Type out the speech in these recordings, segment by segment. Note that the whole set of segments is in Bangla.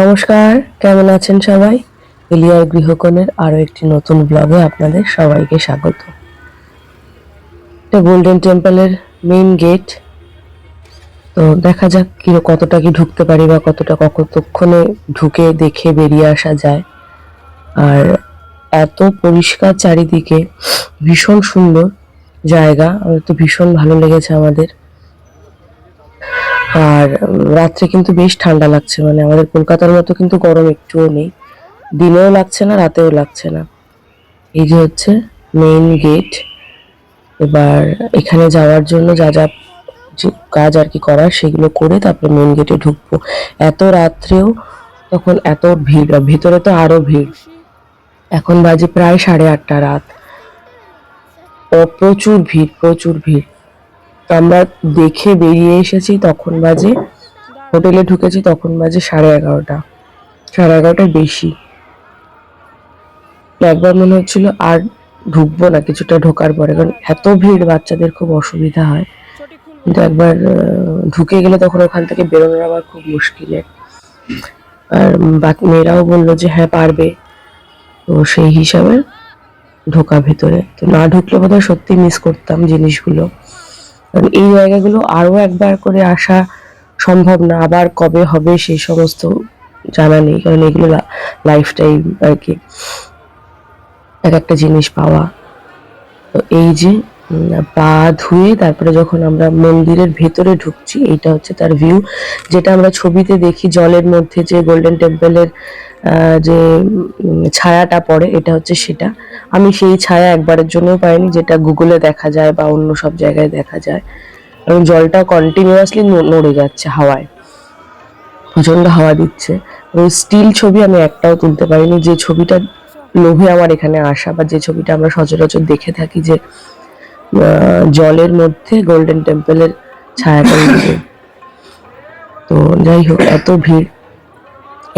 নমস্কার, কেমন আছেন সবাই? এলিয়ার গৃহকোণের আরও একটি নতুন ব্লগে আপনাদের সবাইকে স্বাগত। এটা গোল্ডেন টেম্পলের মেইন গেট তো দেখা যাক কি কতটা কি ঢুকতে পারি বা কতটা কতক্ষণে ঢুকে, দেখে বেরিয়ে আসা যায়। আর এত পরিষ্কার চারিদিকে, ভীষণ সুন্দর জায়গা আমার তো ভীষণ ভালো লেগেছে আমাদের। আর রাত্রে কিন্তু বেশ ঠান্ডা লাগছে মানে আমাদের কলকাতার মতো কিন্তু গরম একটুও নেই। দিনেও লাগছে না, রাতেও লাগছে না। এই যে হচ্ছে মেইন গেট এবার এখানে যাওয়ার জন্য যা যা কাজ আর কি করার সেগুলো করে তারপরে মেইন গেটে ঢুকবো। এত রাত্রেও তখন এত ভিড় ভেতরে তো আরও ভিড়। এখন বাজে প্রায় সাড়ে আটটা রাত। প্রচুর ভিড় প্রচুর ভিড়। আমরা দেখে বেরিয়ে এসেছি তখন বাজে, হোটেলে ঢুকেছি তখন বাজে সাড়ে এগারোটা। সাড়ে এগারোটার বেশি। একবার মনে হচ্ছিল আর ঢুকবো না, কিছুটা ঢোকার পরে, কারণ এত ভিড়, বাচ্চাদের খুব অসুবিধা হয়। কিন্তু একবার ঢুকে গেলে তখন ওখান থেকে বেরোনোর আবার খুব মুশকিলের আর বাকি, মেয়েরাও বলল যে হ্যাঁ পারবে। তো সেই হিসাবে ঢোকা ভেতরে। তো না ঢুকলে বোধহয় সত্যি মিস করতাম জিনিসগুলো। এই জায়গাগুলো আরও একবার করে আসা সম্ভব না। আবার কবে হবে সেই সমস্ত জানা নেই, কারণ এগুলো লাইফ টাইম আর কি এক একটা জিনিস পাওয়া। তো এই যে পা ধুয়ে তারপরে যখন আমরা মন্দিরের ভেতরে ঢুকছি, এইটা হচ্ছে তার ভিউ যেটা আমরা ছবিতে দেখি জলের মধ্যে যে গোল্ডেন টেম্পলের যে ছায়াটা পড়ে, এটা হচ্ছে সেটা। আমি সেই ছায়া একবারের জন্যও পাইনি, যেটা গুগলে দেখা যায় বা অন্য সব জায়গায় দেখা যায়। এবং জলটা কন্টিনিউয়াসলি নড়ে যাচ্ছে হাওয়ায়। প্রচণ্ড হাওয়া দিচ্ছে। এবং স্টিল ছবি আমি একটাও তুলতে পারিনি, যে ছবিটা লোভে আমার এখানে আসা বা যে ছবিটা আমরা সচরাচর দেখে থাকি যে জলের মধ্যে গোল্ডেন টেম্পলের ছায়া তো যাই হোক, এত ভিড়।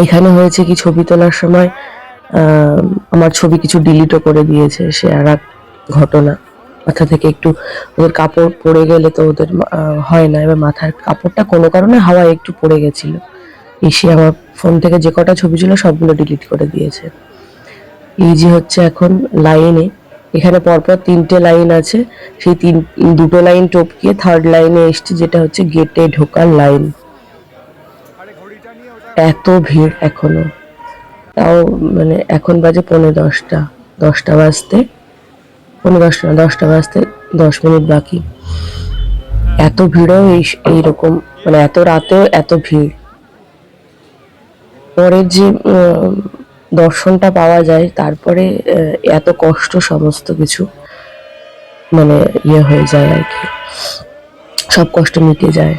এখানে হয়েছে কি ছবি তোলার সময় আমার ছবি কিছু ডিলিটও করে দিয়েছে সে আর এক ঘটনা। মাথা থেকে একটু ওদের কাপড় পড়ে গেলে তো ওদের হয় না। এবার মাথার কাপড়টা কোনো কারণে হাওয়ায় একটু পড়ে গেছিল। এসে আমার ফোন থেকে যে কটা ছবি ছিল সবগুলো ডিলিট করে দিয়েছে। এই যে হচ্ছে এখন লাইনে এখানে পরপর তিনটে লাইন আছে। সেই তিন, দুটো লাইন টপকিয়ে থার্ড লাইনে এসছে যেটা হচ্ছে গেটে ঢোকার লাইন এত ভিড় এখনও। তাও মানে এখন বাজে পৌনে দশটা দশটা বাজতে, পৌনে দশটা না দশটা বাজতে দশ মিনিট বাকি। এত ভিড়ও এই এইরকম মানে এত রাতেও এত ভিড়। পরের যে দর্শনটা পাওয়া যায়, তারপরে এত কষ্ট সমস্ত কিছু মানে ইয়ে হয়ে যায় আর কি। সব কষ্ট মিটে যায়।